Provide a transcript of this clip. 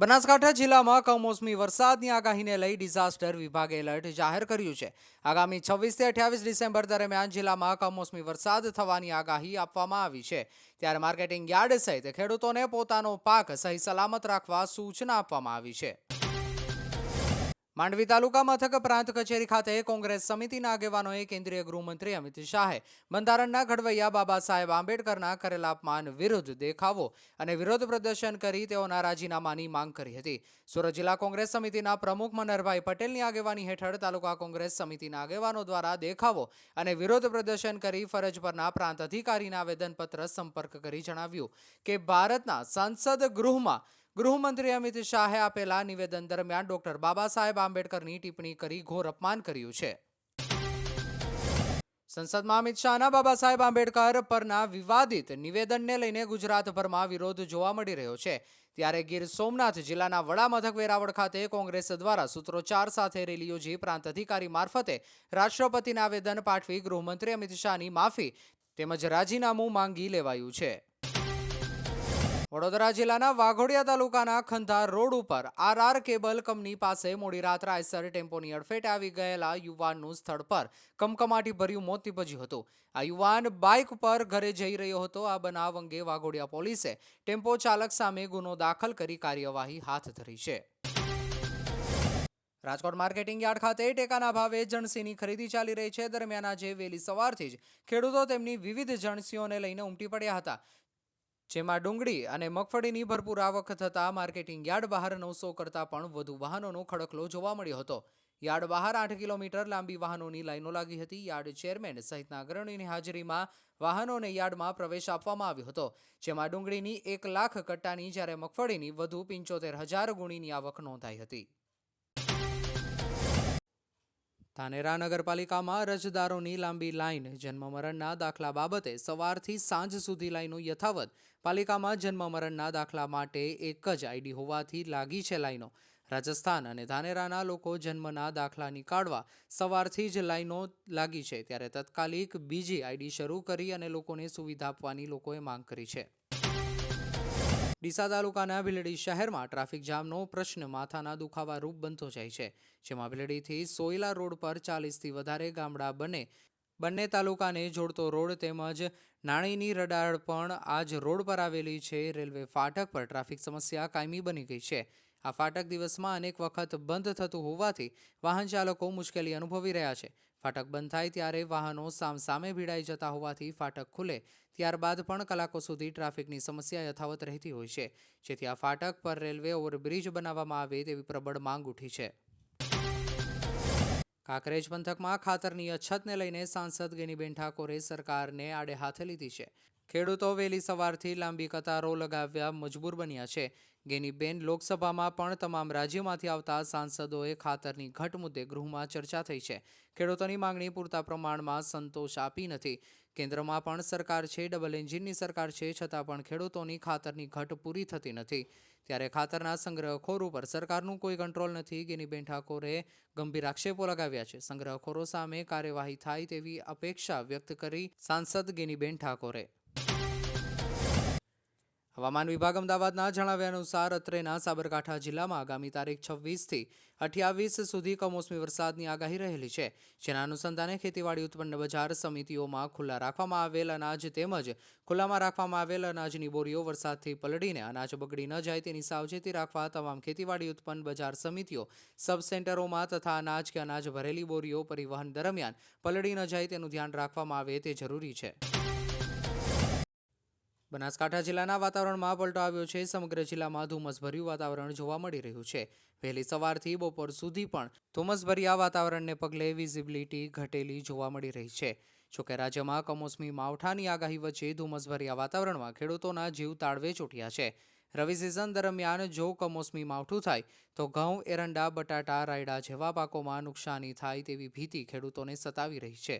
બનાસકાંઠા જિલ્લામાં કમોસમી વરસાદની આગાહીને લઈ ડિઝાસ્ટર વિભાગે એલર્ટ જાહેર કર્યું છે. આગામી છવ્વીસથી અઠ્યાવીસ ડિસેમ્બર દરમિયાન જિલ્લામાં કમોસમી વરસાદ થવાની આગાહી આપવામાં આવી છે. ત્યારે માર્કેટિંગ યાર્ડ સહિત ખેડૂતોને પોતાનો પાક સહી સલામત રાખવા સૂચના આપવામાં આવી છે. માંડવી તાલુકા મથક પ્રાંત કચેરી ખાતે કોંગ્રેસ સમિતિના આગેવાનોએ કેન્દ્રીય ગૃહમંત્રી અમિત શાહે બંધારણના ઘડવૈયા બાબા સાહેબ આંબેડકરના કરેલા અપમાન વિરુદ્ધ દેખાવો અને વિરોધ પ્રદર્શન કરી તેઓના રાજીનામાની માંગ કરી હતી. સુરત જિલ્લા કોંગ્રેસ સમિતિના પ્રમુખ મનહરભાઈ પટેલની આગેવાની હેઠળ તાલુકા કોંગ્રેસ સમિતિના આગેવાનો દ્વારા દેખાવો અને વિરોધ પ્રદર્શન કરી ફરજ પરના પ્રાંત અધિકારીના આવેદનપત્ર સંપર્ક કરી જણાવ્યું કે ભારતના સંસદ ગૃહમાં ગૃહમંત્રી અમિત શાહે આપેલા નિવેદન દરમિયાન ડોક્ટર બાબા સાહેબ આંબેડકરની ટિપ્પણી કરી ઘોર અપમાન કર્યું છે. સંસદમાં અમિત શાહના બાબા સાહેબ આંબેડકર પરના વિવાદિત નિવેદનને લઈને ગુજરાતભરમાં વિરોધ જોવા મળી રહ્યો છે. ત્યારે ગીર સોમનાથ જિલ્લાના વડામથક વેરાવળ ખાતે કોંગ્રેસ દ્વારા સૂત્રોચ્ચાર સાથે રેલી યોજી પ્રાંત અધિકારી મારફતે રાષ્ટ્રપતિને આવેદન પાઠવી ગૃહમંત્રી અમિત શાહની માફી તેમજ રાજીનામું માંગી લેવાયું છે. વડોદરા જિલ્લાના વાઘોડિયા તાલુકાના ખંધાર રોડ ઉપર આરઆર કેબલ કંપની પાસે મોડી રાત્રે આઈસર ટેમ્પોની અડફેટ આવી ગયેલા યુવાનનું સ્થળ પર કમકમાટી ભર્યું મોત નીપજ્યું હતું. આ યુવાન બાઇક પર ઘરે જઈ રહ્યો હતો. આ બનાવ અંગે વાઘોડિયા પોલીસે ટેમ્પો ચાલક સામે ગુનો દાખલ કરી કાર્યવાહી હાથ ધરી છે. રાજકોટ માર્કેટિંગ યાર્ડ ખાતે ટેકાના ભાવે જણસીની ખરીદી ચાલી રહી છે. દરમિયાન આજે વહેલી સવારથી જ ખેડૂતો તેમની વિવિધ જણસીઓને લઈને ઉમટી પડ્યા હતા. જેમાં ડુંગળી અને મગફળીની ભરપૂર આવક થતાં માર્કેટિંગ યાર્ડ બહાર નવસો કરતાં પણ વધુ વાહનોનો ખડકલો જોવા મળ્યો હતો. યાર્ડ બહાર આઠ કિલોમીટર લાંબી વાહનોની લાઈનો લાગી હતી. યાર્ડ ચેરમેન સહિતના અગ્રણીની હાજરીમાં વાહનોને યાર્ડમાં પ્રવેશ આપવામાં આવ્યો હતો, જેમાં ડુંગળીની એક લાખ કટ્ટાની જ્યારે મગફળીની વધુ પંચોતેર હજાર ગુણીની આવક નોંધાઈ હતી. ધાનેરા નગરપાલિકામાં અરજદારોની લાંબી લાઇન જન્મમરણના દાખલા બાબતે સવારથી સાંજ સુધી લાઈનો યથાવત પાલિકામાં જન્મમરણના દાખલા માટે એક જ આઈડી હોવાથી લાગી છે લાઈનો. રાજસ્થાન અને ધાનેરાના લોકો જન્મના દાખલા નીકાળવા સવારથી જ લાઈનો લાગી છે, ત્યારે તત્કાલિક બીજી આઈડી શરૂ કરી અને લોકોને સુવિધા આપવાની લોકોએ માંગ કરી છે. ડીસા તાલુકાના ભીલડી શહેરમાં ટ્રાફિક જામનો પ્રશ્ન માથાના દુખાવા રૂપ બનતો જાય છે, જેમાં ભીલડીથી સોયલા રોડ પર ચાલીસથી વધારે ગામડા બને, બંને તાલુકાને જોડતો રોડ તેમજ નાણીની રડાળ પણ આજ રોડ પર આવેલી છે. રેલવે ફાટક પર ટ્રાફિક સમસ્યા કાયમી બની ગઈ છે. આ ફાટક દિવસમાં અનેક વખત બંધ થતું હોવાથી વાહન ચાલકો મુશ્કેલી અનુભવી રહ્યા છે. ફાટક બંધ થાય ત્યારે વાહનો સામસામે ભીડાઈ જતા હોવાથી ફાટક ખુલે, ત્યારબાદ પણ કલાકો સુધી ટ્રાફિકની સમસ્યા યથાવત રહેતી હોય છે. જેથી આ ફાટક પર રેલવે ઓવરબ્રિજ બનાવવામાં આવે તેવી પ્રબળ માંગ ઉઠી છે. કાંકરેજ પંથકમાં ખાતરની અછતને લઈને સાંસદ ગેનીબેન ઠાકોરે સરકારને આડે હાથે લીધી છે. ખેડૂતો વહેલી સવારથી લાંબી કતારો લગાવ્યા મજબૂર બન્યા છે. ગેનીબેન લોકસભામાં પણ તમામ રાજ્યોમાંથી આવતા સાંસદોએ ખાતરની ઘટ મુદ્દે ગૃહમાં ચર્ચા થઈ છે. ખેડૂતોની માંગણી પૂરતા પ્રમાણમાં સંતોષ આપી નથી. કેન્દ્રમાં પણ સરકાર છે, ડબલ એન્જિનની સરકાર છે, છતાં પણ ખેડૂતોની ખાતરની ઘટ પૂરી થતી નથી. ત્યારે ખાતરના સંગ્રહખોર ઉપર સરકારનું કોઈ કંટ્રોલ નથી. ગેનીબેન ઠાકોરે ગંભીર આક્ષેપો લગાવ્યા છે. સંગ્રહખોરો સામે કાર્યવાહી થાય તેવી અપેક્ષા વ્યક્ત કરી સાંસદ ગેનીબેન ઠાકોરે. હવામાન વિભાગ અમદાવાદના જણાવ્યા અનુસાર અત્રેના સાબરકાંઠા જિલ્લામાં આગામી તારીખ છવ્વીસથી અઠ્યાવીસ સુધી કમોસમી વરસાદની આગાહી રહેલી છે. જેના અનુસંધાને ખેતીવાડી ઉત્પન્ન બજાર સમિતિઓમાં ખુલ્લા રાખવામાં આવેલ અનાજ તેમજ ખુલ્લામાં રાખવામાં આવેલ અનાજની બોરીઓ વરસાદથી પલળીને અનાજ બગડી ન જાય તેની સાવચેતી રાખવા તમામ ખેતીવાડી ઉત્પન્ન બજાર સમિતિઓ સબ સેન્ટરોમાં તથા અનાજ કે અનાજ ભરેલી બોરીઓ પરિવહન દરમિયાન પલળી ન જાય તેનું ધ્યાન રાખવામાં આવે તે જરૂરી છે. બનાસકાંઠા જિલ્લાના વાતાવરણમાં પલટો આવ્યો છે. સમગ્ર જિલ્લામાં ધુમ્મસભર્યું વાતાવરણ જોવા મળી રહ્યું છે. વહેલી સવારથી બપોર સુધી પણ ધુમ્મસભર્યા વાતાવરણને પગલે વિઝિબિલિટી ઘટેલી જોવા મળી રહી છે. જોકે રાજ્યમાં કમોસમી માવઠાની આગાહી વચ્ચે ધુમ્મસભર્યા વાતાવરણમાં ખેડૂતોના જીવ તાળવે ચોટ્યા છે. રવિ સિઝન દરમિયાન જો કમોસમી માવઠું થાય, તો ઘઉં, એરંડા, બટાટા, રાયડા જેવા પાકોમાં નુકસાની થાય તેવી ભીતિ ખેડૂતોને સતાવી રહી છે.